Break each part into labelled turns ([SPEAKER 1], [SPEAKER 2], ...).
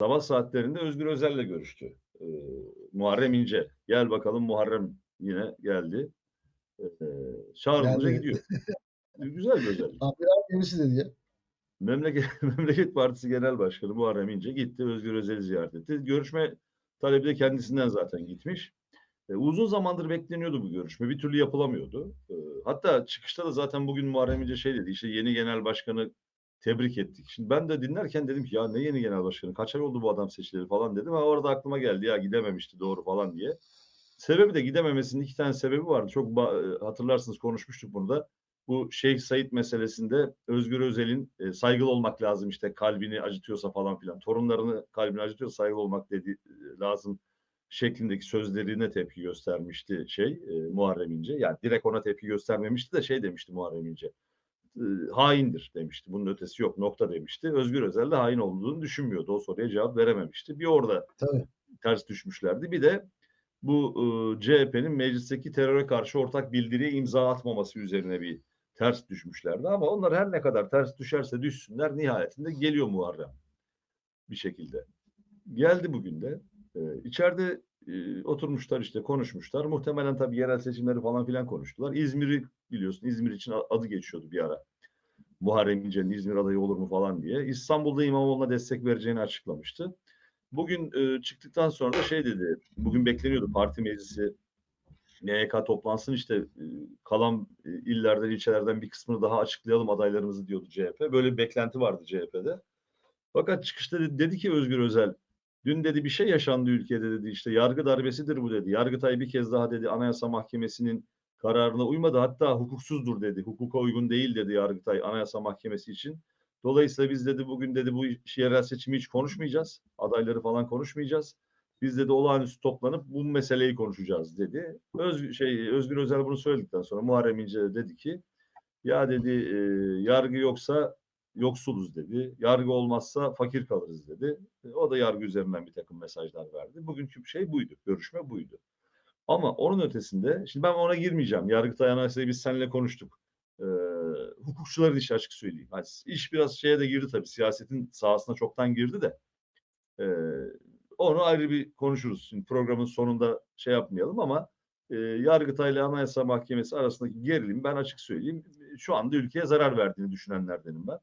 [SPEAKER 1] sabah saatlerinde Özgür Özel'le görüştü. Ee, Muharrem İnce. Gel bakalım Muharrem yine geldi. Ee, çağrılınca gidiyor. Güzel bir özellik.
[SPEAKER 2] Amiral gemisi dedi ya.
[SPEAKER 1] Memleket, Memleket Partisi Genel Başkanı Muharrem İnce gitti. Özgür Özel'i ziyaret etti. Görüşme talebi de kendisinden zaten gitmiş. E, uzun zamandır bekleniyordu bu görüşme. Bir türlü yapılamıyordu. E, hatta çıkışta da zaten bugün Muharrem İnce şey dedi. İşte yeni genel başkanı tebrik ettik. Şimdi ben de dinlerken dedim ki ya ne yeni genel başkanı? Kaç ay oldu bu adam seçileri falan dedim. Ha orada aklıma geldi ya gidememişti doğru falan diye. Sebebi de gidememesinin iki tane sebebi vardı. Çok ba- hatırlarsınız konuşmuştuk bunu da. Bu Şeyh Said meselesinde Özgür Özel'in e, saygılı olmak lazım işte kalbini acıtıyorsa falan filan. Torunlarını kalbini acıtıyorsa saygılı olmak dedi e, lazım şeklindeki sözlerine tepki göstermişti şey e, Muharrem İnce. Yani direkt ona tepki göstermemişti de şey demişti Muharrem İnce. E, haindir demişti. Bunun ötesi yok nokta demişti. Özgür Özel de hain olduğunu düşünmüyordu. O soruya cevap verememişti. Bir orada
[SPEAKER 2] Tabii.
[SPEAKER 1] ters düşmüşlerdi. Bir de bu e, CHP'nin meclisteki teröre karşı ortak bildiriye imza atmaması üzerine bir ters düşmüşlerdi. Ama onlar her ne kadar ters düşerse düşsünler nihayetinde geliyor Muharrem bir şekilde. Geldi bugün de. E, içeride e, oturmuşlar işte konuşmuşlar. Muhtemelen tabii yerel seçimleri falan filan konuştular. İzmir'i biliyorsun İzmir için adı geçiyordu bir ara. Muharrem İnce'nin İzmir adayı olur mu falan diye. İstanbul'da İmamoğlu'na destek vereceğini açıklamıştı. Bugün e, çıktıktan sonra da şey dedi. Bugün bekleniyordu parti meclisi MYK toplansın işte e, kalan e, illerden ilçelerden bir kısmını daha açıklayalım adaylarımızı diyordu CHP. Böyle bir beklenti vardı CHP'de. Fakat çıkışta dedi, dedi ki Özgür Özel dün dedi bir şey yaşandı ülkede dedi işte yargı darbesidir bu dedi. Yargıtay bir kez daha dedi Anayasa Mahkemesi'nin kararına uymadı hatta hukuksuzdur dedi. Hukuka uygun değil dedi Yargıtay Anayasa Mahkemesi için. Dolayısıyla biz dedi bugün dedi bu yerel seçimi hiç konuşmayacağız. Adayları falan konuşmayacağız. Biz dedi olağanüstü toplanıp bu meseleyi konuşacağız dedi. Öz, şey, Özgür Özel bunu söyledikten sonra Muharrem İnce de dedi ki ya dedi e, yargı yoksa yoksuluz dedi. Yargı olmazsa fakir kalırız dedi. E, o da yargı üzerinden bir takım mesajlar verdi. Bugünkü şey buydu. Görüşme buydu. Ama onun ötesinde şimdi ben ona girmeyeceğim. Yargıtay Anayasa'yı biz seninle konuştuk. Ee, hukukçuların işi açık söyleyeyim. Hani iş biraz şeye de girdi tabii. Siyasetin sahasına çoktan girdi de. Ee, onu ayrı bir konuşuruz. Şimdi programın sonunda şey yapmayalım ama e, Yargıtay ile Anayasa Mahkemesi arasındaki gerilim ben açık söyleyeyim. Şu anda ülkeye zarar verdiğini düşünenlerdenim ben.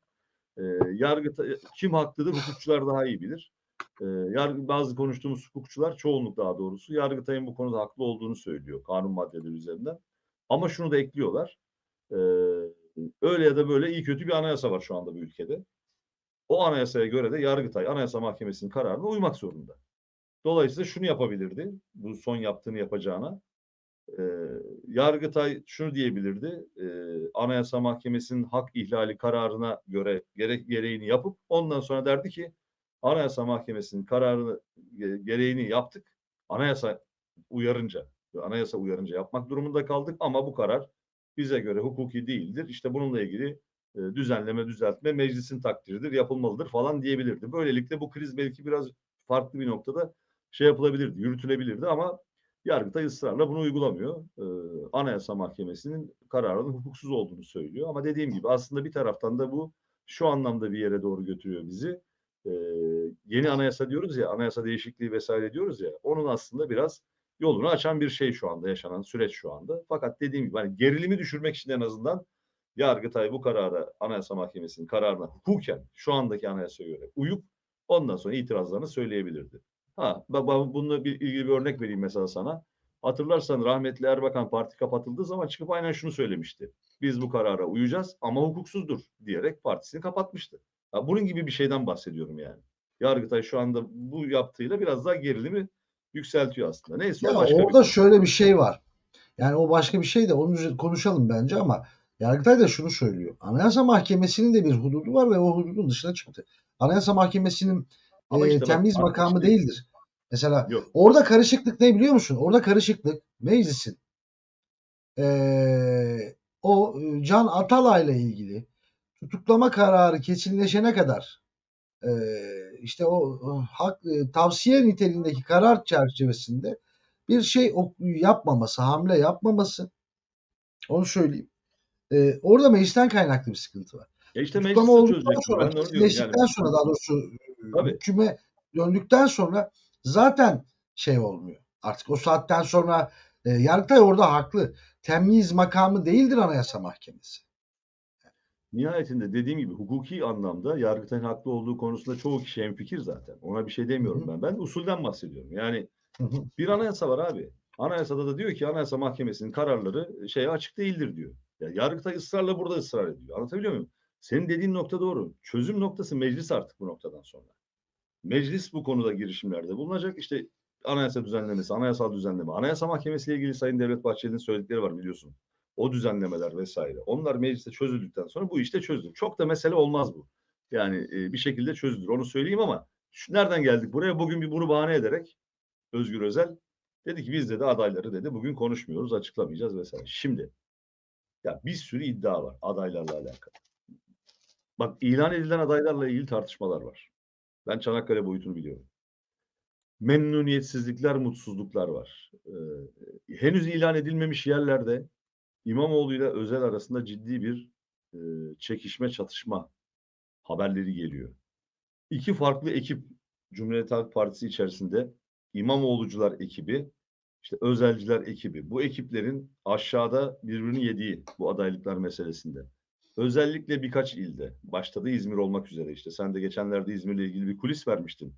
[SPEAKER 1] E, Yargıtay, kim haklıdır hukukçular daha iyi bilir. E, yargı, bazı konuştuğumuz hukukçular çoğunluk daha doğrusu Yargıtay'ın bu konuda haklı olduğunu söylüyor kanun maddeleri üzerinden. Ama şunu da ekliyorlar. E, öyle ya da böyle iyi kötü bir anayasa var şu anda bu ülkede. O anayasaya göre de Yargıtay Anayasa Mahkemesi'nin kararına uymak zorunda. Dolayısıyla şunu yapabilirdi. Bu son yaptığını yapacağına. E, Yargıtay şunu diyebilirdi. E, Anayasa Mahkemesi'nin hak ihlali kararına göre gerek gereğini yapıp ondan sonra derdi ki Anayasa Mahkemesi'nin kararını gereğini yaptık. Anayasa uyarınca, anayasa uyarınca yapmak durumunda kaldık ama bu karar bize göre hukuki değildir. İşte bununla ilgili e, düzenleme, düzeltme meclisin takdiridir, yapılmalıdır falan diyebilirdi. Böylelikle bu kriz belki biraz farklı bir noktada şey yapılabilirdi, yürütülebilirdi ama Yargıtay ısrarla bunu uygulamıyor. Ee, Anayasa Mahkemesi'nin kararının hukuksuz olduğunu söylüyor. Ama dediğim gibi aslında bir taraftan da bu şu anlamda bir yere doğru götürüyor bizi. Ee, yeni anayasa diyoruz ya, anayasa değişikliği vesaire diyoruz ya, onun aslında biraz yolunu açan bir şey şu anda yaşanan süreç şu anda. Fakat dediğim gibi hani gerilimi düşürmek için en azından Yargıtay bu karara Anayasa Mahkemesi'nin kararına hukuken şu andaki anayasaya göre uyup ondan sonra itirazlarını söyleyebilirdi. Ha, bak bununla bir ilgili bir örnek vereyim mesela sana. Hatırlarsan rahmetli Erbakan parti kapatıldığı zaman çıkıp aynen şunu söylemişti. Biz bu karara uyacağız ama hukuksuzdur diyerek partisini kapatmıştı. Ya bunun gibi bir şeyden bahsediyorum yani. Yargıtay şu anda bu yaptığıyla biraz daha gerilimi yükseltiyor aslında. Neyse
[SPEAKER 2] Ya
[SPEAKER 1] o başka
[SPEAKER 2] orada
[SPEAKER 1] bir...
[SPEAKER 2] şöyle bir şey var. Yani o başka bir şey de onu konuşalım bence ama Yargıtay da şunu söylüyor. Anayasa Mahkemesi'nin de bir hududu var ve o hududun dışına çıktı. Anayasa Mahkemesi'nin
[SPEAKER 1] Ama
[SPEAKER 2] e,
[SPEAKER 1] işte bak,
[SPEAKER 2] makamı değildir. Mesela
[SPEAKER 1] Yok.
[SPEAKER 2] orada karışıklık ne biliyor musun? Orada karışıklık meclisin e, o Can Atalay'la ilgili tutuklama kararı kesinleşene kadar e, işte o hak e, tavsiye niteliğindeki karar çerçevesinde bir şey yapmaması, hamle yapmaması onu söyleyeyim. E, orada meclisten kaynaklı bir sıkıntı var.
[SPEAKER 1] Ya işte
[SPEAKER 2] Tutuklama olduktan
[SPEAKER 1] çözecek.
[SPEAKER 2] sonra,
[SPEAKER 1] diyorum yani.
[SPEAKER 2] kesinleştikten sonra daha doğrusu e,
[SPEAKER 1] Tabii.
[SPEAKER 2] hüküme döndükten sonra zaten şey olmuyor. Artık o saatten sonra e, Yargıtay orada haklı. Temyiz makamı değildir Anayasa Mahkemesi.
[SPEAKER 1] Nihayetinde dediğim gibi hukuki anlamda Yargıtay'ın haklı olduğu konusunda çoğu kişi hemfikir zaten. Ona bir şey demiyorum
[SPEAKER 2] Hı hı.
[SPEAKER 1] ben. Ben usulden bahsediyorum. Yani
[SPEAKER 2] Hı hı.
[SPEAKER 1] bir anayasa var abi. Anayasada da diyor ki Anayasa Mahkemesi'nin kararları şeye açık değildir diyor. Ya Yargıtay ısrarla burada ısrar ediyor. Anlatabiliyor muyum? Senin dediğin nokta doğru. Çözüm noktası meclis artık bu noktadan sonra. Meclis bu konuda girişimlerde bulunacak. İşte anayasa düzenlemesi, anayasal düzenleme. Anayasa Mahkemesi ile ilgili Sayın Devlet Bahçeli'nin söyledikleri var biliyorsun. O düzenlemeler vesaire. Onlar mecliste çözüldükten sonra bu işte çözülür. Çok da mesele olmaz bu. Yani e, bir şekilde çözülür. Onu söyleyeyim ama şu, nereden geldik buraya? Bugün bir bunu bahane ederek Özgür Özel dedi ki biz de adayları dedi bugün konuşmuyoruz, açıklamayacağız vesaire. Şimdi ya bir sürü iddia var adaylarla alakalı. Bak ilan edilen adaylarla ilgili tartışmalar var. Ben Çanakkale boyutunu biliyorum. Memnuniyetsizlikler, mutsuzluklar var. Ee, henüz ilan edilmemiş yerlerde İmamoğlu ile Özel arasında ciddi bir e, çekişme, çatışma haberleri geliyor. İki farklı ekip Cumhuriyet Halk Partisi içerisinde İmamoğlucular ekibi, işte Özelciler ekibi. Bu ekiplerin aşağıda birbirini yediği bu adaylıklar meselesinde. Özellikle birkaç ilde, başta da İzmir olmak üzere işte. Sen de geçenlerde İzmir'le ilgili bir kulis vermiştin.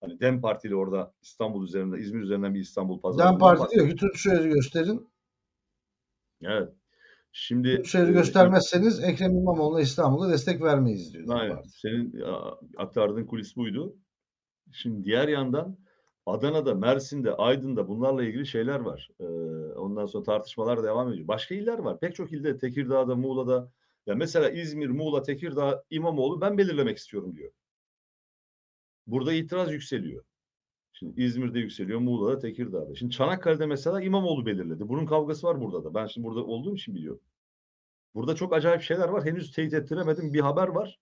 [SPEAKER 1] Hani DEM Partili orada İstanbul üzerinde, İzmir üzerinden bir İstanbul pazarı.
[SPEAKER 2] DEM Parti diyor ki Türkçeleri gösterin.
[SPEAKER 1] Evet. Şimdi
[SPEAKER 2] Türkçeleri
[SPEAKER 1] e,
[SPEAKER 2] göstermezseniz Ekrem İmamoğlu'na İstanbul'a destek vermeyiz diyor.
[SPEAKER 1] Aynen. Senin aktardığın kulis buydu. Şimdi diğer yandan Adana'da, Mersin'de, Aydın'da bunlarla ilgili şeyler var. Ee, ondan sonra tartışmalar devam ediyor. Başka iller var. Pek çok ilde, Tekirdağ'da, Muğla'da. Ya mesela İzmir, Muğla, Tekirdağ, İmamoğlu ben belirlemek istiyorum diyor. Burada itiraz yükseliyor. Şimdi İzmir'de yükseliyor, Muğla'da, Tekirdağ'da. Şimdi Çanakkale'de mesela İmamoğlu belirledi. Bunun kavgası var burada da. Ben şimdi burada olduğum için biliyorum. Burada çok acayip şeyler var. Henüz teyit ettiremedim. Bir haber var.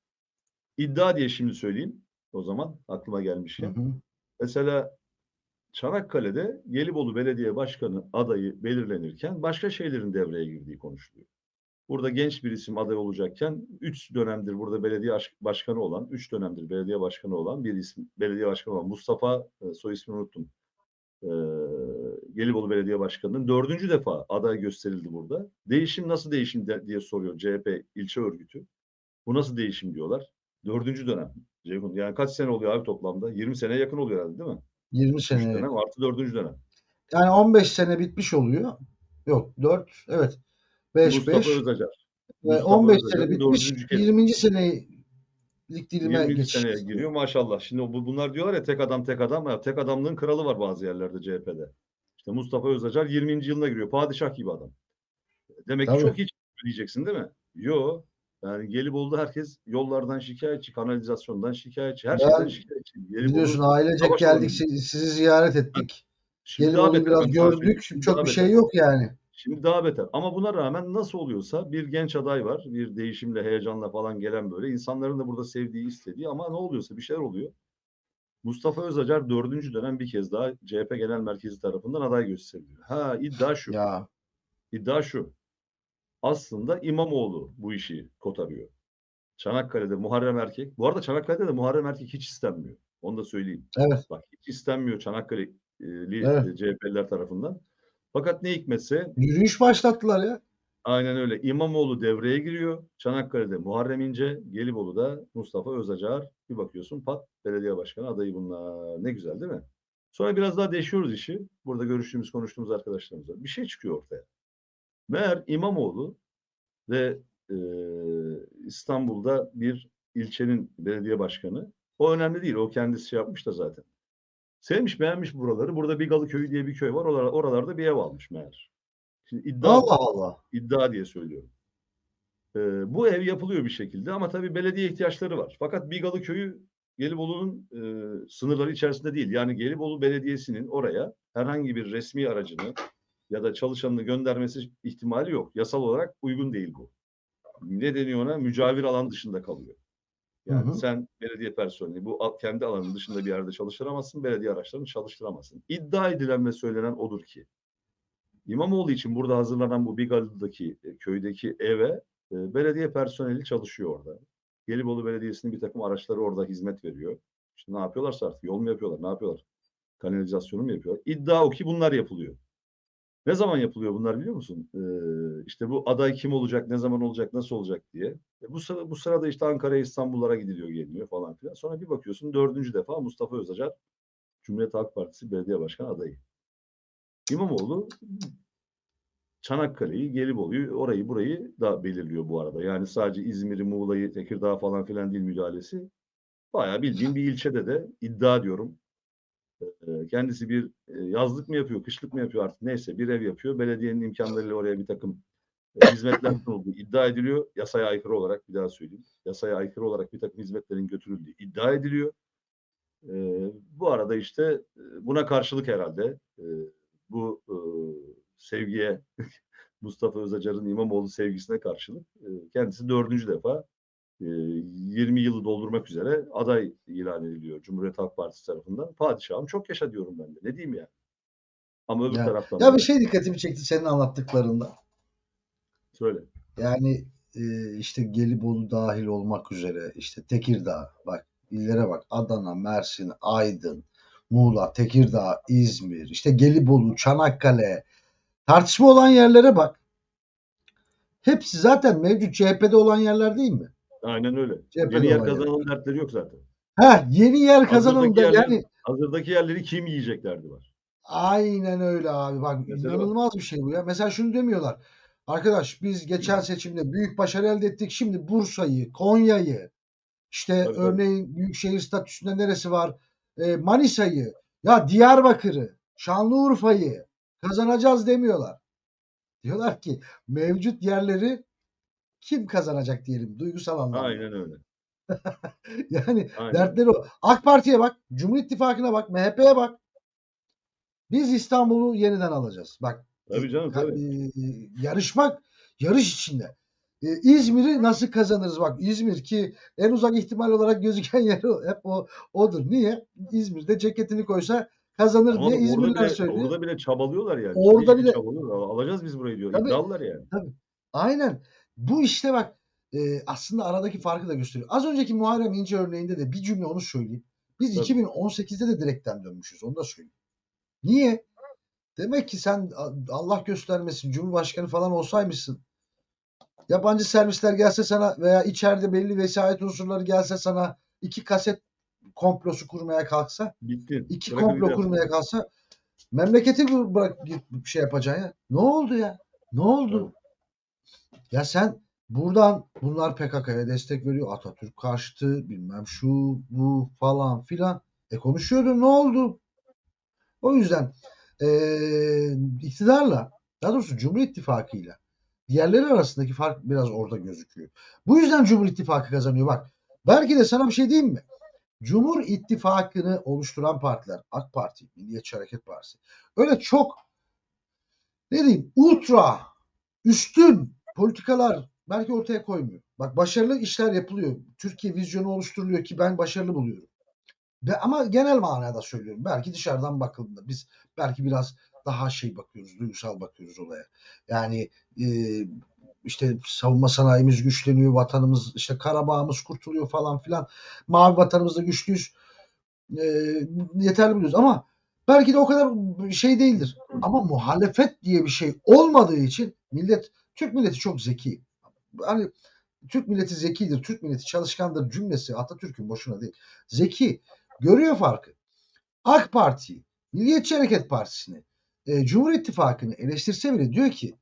[SPEAKER 1] İddia diye şimdi söyleyeyim. O zaman aklıma
[SPEAKER 2] Hı
[SPEAKER 1] gelmişken.
[SPEAKER 2] hı.
[SPEAKER 1] Mesela Çanakkale'de Gelibolu Belediye Başkanı adayı belirlenirken başka şeylerin devreye girdiği konuşuluyor. Burada genç bir isim aday olacakken 3 dönemdir burada belediye aş- başkanı olan, 3 dönemdir belediye başkanı olan bir isim, belediye başkanı olan Mustafa, e, soy ismini unuttum. E, Gelibolu Belediye Başkanı'nın dördüncü defa aday gösterildi burada. Değişim nasıl değişim de- diye soruyor CHP ilçe örgütü. Bu nasıl değişim diyorlar. Dördüncü dönem. Ceyhun. Yani kaç sene oluyor abi toplamda? 20 seneye yakın oluyor herhalde değil mi?
[SPEAKER 2] 20
[SPEAKER 1] 3
[SPEAKER 2] sene.
[SPEAKER 1] dönem artı dördüncü dönem.
[SPEAKER 2] Yani 15 sene bitmiş oluyor. Yok 4 evet. 5
[SPEAKER 1] Mustafa
[SPEAKER 2] 5
[SPEAKER 1] Özacar.
[SPEAKER 2] ve
[SPEAKER 1] Mustafa
[SPEAKER 2] 15
[SPEAKER 1] Özacar'ın
[SPEAKER 2] sene bitmiş.
[SPEAKER 1] dördüncü kez.
[SPEAKER 2] 20. senelik dilime
[SPEAKER 1] 20.
[SPEAKER 2] geçiş.
[SPEAKER 1] seneye giriyor maşallah. Şimdi bu, bunlar diyorlar ya tek adam tek adam. Ya, tek adamlığın kralı var bazı yerlerde CHP'de. İşte Mustafa Özacar 20. yılına giriyor. Padişah gibi adam. Demek
[SPEAKER 2] Tabii.
[SPEAKER 1] ki çok iyi diyeceksin değil mi? Yo. Yani Gelibolu'da herkes yollardan şikayetçi, kanalizasyondan şikayetçi, her
[SPEAKER 2] Ben-
[SPEAKER 1] şeyden şikayetçi. Gelibolu-
[SPEAKER 2] Biliyorsun ailecek geldik sizi, ziyaret ettik. Gelibolu'yu biraz gördük. Çok bir şey yok yani.
[SPEAKER 1] Şimdi daha beter. Ama buna rağmen nasıl oluyorsa bir genç aday var. Bir değişimle, heyecanla falan gelen böyle. insanların da burada sevdiği, istediği ama ne oluyorsa bir şeyler oluyor. Mustafa Özacar dördüncü dönem bir kez daha CHP Genel Merkezi tarafından aday gösteriliyor. Ha iddia şu.
[SPEAKER 2] Ya
[SPEAKER 1] İddia şu. Aslında İmamoğlu bu işi kotarıyor. Çanakkale'de Muharrem Erkek. Bu arada Çanakkale'de de Muharrem Erkek hiç istenmiyor. Onu da söyleyeyim.
[SPEAKER 2] evet.
[SPEAKER 1] Bak hiç istenmiyor Çanakkale'li
[SPEAKER 2] Evet.
[SPEAKER 1] CHP'liler tarafından. Fakat ne hikmetse
[SPEAKER 2] Yürüyüş başlattılar ya.
[SPEAKER 1] Aynen öyle. İmamoğlu devreye giriyor. Çanakkale'de Muharrem İnce, Gelibolu'da Mustafa Özacar. Bir bakıyorsun pat belediye başkanı adayı bunlar. Ne güzel değil mi? Sonra biraz daha değişiyoruz işi. Burada görüştüğümüz, konuştuğumuz arkadaşlarımızla. Bir şey çıkıyor ortaya. Meğer İmamoğlu ve e, İstanbul'da bir ilçenin belediye başkanı. O önemli değil. O kendisi şey yapmış da zaten. Sevmiş, beğenmiş buraları. Burada Bigalı Köyü diye bir köy var. Oralar, oralarda bir ev almış meğer. Şimdi iddia
[SPEAKER 2] Allah Allah.
[SPEAKER 1] iddia diye söylüyorum. Ee, bu ev yapılıyor bir şekilde ama tabii belediye ihtiyaçları var. Fakat Bigalı Köyü Gelibolu'nun e, sınırları içerisinde değil. Yani Gelibolu Belediyesi'nin oraya herhangi bir resmi aracını ya da çalışanını göndermesi ihtimali yok. Yasal olarak uygun değil bu. Ne deniyor ona? Mücavir alan dışında kalıyor. Yani
[SPEAKER 2] Hı hı.
[SPEAKER 1] sen belediye personeli bu kendi alanın dışında bir yerde çalıştıramazsın, belediye araçlarını çalıştıramazsın. İddia edilen ve söylenen odur ki İmamoğlu için burada hazırlanan bu Bigalı'daki e, köydeki eve e, belediye personeli çalışıyor orada. Gelibolu Belediyesi'nin bir takım araçları orada hizmet veriyor. İşte ne yapıyorlarsa artık yol mu yapıyorlar, ne yapıyorlar? Kanalizasyonu mu yapıyorlar? İddia o ki bunlar yapılıyor. Ne zaman yapılıyor bunlar biliyor musun? Ee, işte bu aday kim olacak, ne zaman olacak, nasıl olacak diye. E bu, sıra, bu sırada işte Ankara'ya, İstanbul'lara gidiliyor, geliniyor falan filan. Sonra bir bakıyorsun dördüncü defa Mustafa Özacar Cumhuriyet Halk Partisi Belediye Başkanı adayı. İmamoğlu Çanakkale'yi, Gelibolu'yu, orayı burayı da belirliyor bu arada. Yani sadece İzmir'i, Muğla'yı, Tekirdağ falan filan değil müdahalesi. Bayağı bildiğim bir ilçede de iddia diyorum. Kendisi bir yazlık mı yapıyor, kışlık mı yapıyor artık neyse bir ev yapıyor. Belediyenin imkanlarıyla oraya bir takım hizmetler olduğu iddia ediliyor. Yasaya aykırı olarak bir daha söyleyeyim. Yasaya aykırı olarak bir takım hizmetlerin götürüldüğü iddia ediliyor. Bu arada işte buna karşılık herhalde bu sevgiye Mustafa Özacar'ın İmamoğlu sevgisine karşılık kendisi dördüncü defa 20 yılı doldurmak üzere aday ilan ediliyor Cumhuriyet Halk Partisi tarafından. Padişahım çok yaşa diyorum ben de. Ne diyeyim yani? Ama öbür
[SPEAKER 2] Ya-
[SPEAKER 1] taraftan
[SPEAKER 2] Ya bir şey dikkatimi çekti senin anlattıklarında.
[SPEAKER 1] söyle.
[SPEAKER 2] Yani e, işte Gelibolu dahil olmak üzere işte Tekirdağ bak illere bak Adana, Mersin, Aydın, Muğla, Tekirdağ, İzmir, işte Gelibolu, Çanakkale tartışma olan yerlere bak. Hepsi zaten mevcut CHP'de olan yerler değil mi?
[SPEAKER 1] Aynen öyle.
[SPEAKER 2] CHP'de
[SPEAKER 1] Yeni yer
[SPEAKER 2] olan
[SPEAKER 1] kazanalım dertleri yok zaten.
[SPEAKER 2] Ha yeni yer
[SPEAKER 1] Hazırdaki
[SPEAKER 2] da yani
[SPEAKER 1] Hazırdaki yerleri kim yiyecek derdi var.
[SPEAKER 2] Aynen öyle abi. Bak
[SPEAKER 1] Mesela
[SPEAKER 2] inanılmaz bir şey bu ya. Mesela şunu demiyorlar. Arkadaş biz geçen seçimde büyük başarı elde ettik. Şimdi Bursa'yı, Konya'yı, işte
[SPEAKER 1] Tabii, tabii.
[SPEAKER 2] örneğin büyükşehir statüsünde neresi var? Ee, Manisa'yı, ya Diyarbakır'ı, Şanlıurfa'yı kazanacağız demiyorlar. Diyorlar ki mevcut yerleri kim kazanacak diyelim duygusal anlamda.
[SPEAKER 1] Aynen öyle.
[SPEAKER 2] Yani
[SPEAKER 1] Aynen.
[SPEAKER 2] dertleri o. AK Parti'ye bak, Cumhur İttifakı'na bak, MHP'ye bak. Biz İstanbul'u yeniden alacağız. Bak
[SPEAKER 1] Tabii canım
[SPEAKER 2] Ka-
[SPEAKER 1] tabii.
[SPEAKER 2] e, yarışmak yarış içinde. E, İzmir'i nasıl kazanırız? Bak İzmir ki en uzak ihtimal olarak gözüken yer. Hep o odur. Niye? İzmir'de ceketini koysa kazanır
[SPEAKER 1] Ama
[SPEAKER 2] diye İzmirliler
[SPEAKER 1] bile,
[SPEAKER 2] söylüyor.
[SPEAKER 1] orada bile çabalıyorlar yani.
[SPEAKER 2] Orada bile-
[SPEAKER 1] çabalıyorlar. Alacağız biz burayı diyor.
[SPEAKER 2] Tabii.
[SPEAKER 1] İddialılar yani.
[SPEAKER 2] Aynen. Bu işte bak e, aslında aradaki farkı da gösteriyor. Az önceki Muharrem İnce örneğinde de bir cümle onu söyleyeyim. Biz
[SPEAKER 1] Tabii.
[SPEAKER 2] 2018'de de direkten dönmüşüz. Onu da söyleyeyim. Niye? Demek ki sen Allah göstermesin Cumhurbaşkanı falan olsaymışsın. Yabancı servisler gelse sana veya içeride belli vesayet unsurları gelse sana iki kaset komplosu kurmaya kalksa,
[SPEAKER 1] Bitti.
[SPEAKER 2] iki
[SPEAKER 1] Bırakın
[SPEAKER 2] komplo kurmaya kalksa memleketi bı- bırak git bir şey yapacaksın ya. Ne oldu ya? Ne oldu? Ya sen buradan bunlar PKK'ya destek veriyor. Atatürk karşıtı bilmem şu bu falan filan. E konuşuyordun ne oldu? O yüzden eee iktidarla daha doğrusu Cumhur İttifakı'yla diğerleri arasındaki fark biraz orada gözüküyor. Bu yüzden Cumhur İttifakı kazanıyor. Bak belki de sana bir şey diyeyim mi? Cumhur İttifakı'nı oluşturan partiler AK Parti, Milliyetçi Hareket Partisi öyle çok ne diyeyim ultra üstün politikalar belki ortaya koymuyor. Bak başarılı işler yapılıyor. Türkiye vizyonu oluşturuluyor ki ben başarılı buluyorum. Ve ama genel manada söylüyorum. Belki dışarıdan bakıldığında biz belki biraz daha şey bakıyoruz, duygusal bakıyoruz olaya. Yani e, işte savunma sanayimiz güçleniyor, vatanımız işte Karabağ'ımız kurtuluyor falan filan. Mavi vatanımızda güçlüyüz. E, yeterli biliyoruz ama belki de o kadar şey değildir. Ama muhalefet diye bir şey olmadığı için millet, Türk milleti çok zeki. Hani Türk milleti zekidir, Türk milleti çalışkandır cümlesi Atatürk'ün boşuna değil. Zeki. Görüyor farkı. AK Parti'yi, Milliyetçi Hareket Partisi'ni, e, Cumhur İttifakı'nı eleştirse bile diyor ki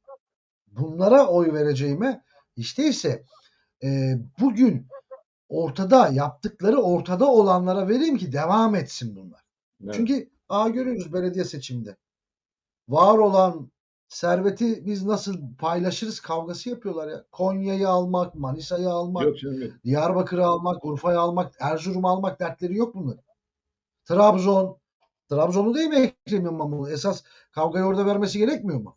[SPEAKER 2] bunlara oy vereceğime işte ise e, bugün ortada yaptıkları ortada olanlara vereyim ki devam etsin bunlar.
[SPEAKER 1] Evet.
[SPEAKER 2] Çünkü aa görüyoruz belediye seçiminde. Var olan serveti biz nasıl paylaşırız kavgası yapıyorlar ya. Konya'yı almak, Manisa'yı almak,
[SPEAKER 1] Yok canım yok.
[SPEAKER 2] Diyarbakır'ı almak, Urfa'yı almak, Erzurum'u almak dertleri yok bunların. Trabzon, Trabzon'u değil mi Ekrem İmamoğlu? Esas kavgayı orada vermesi gerekmiyor mu?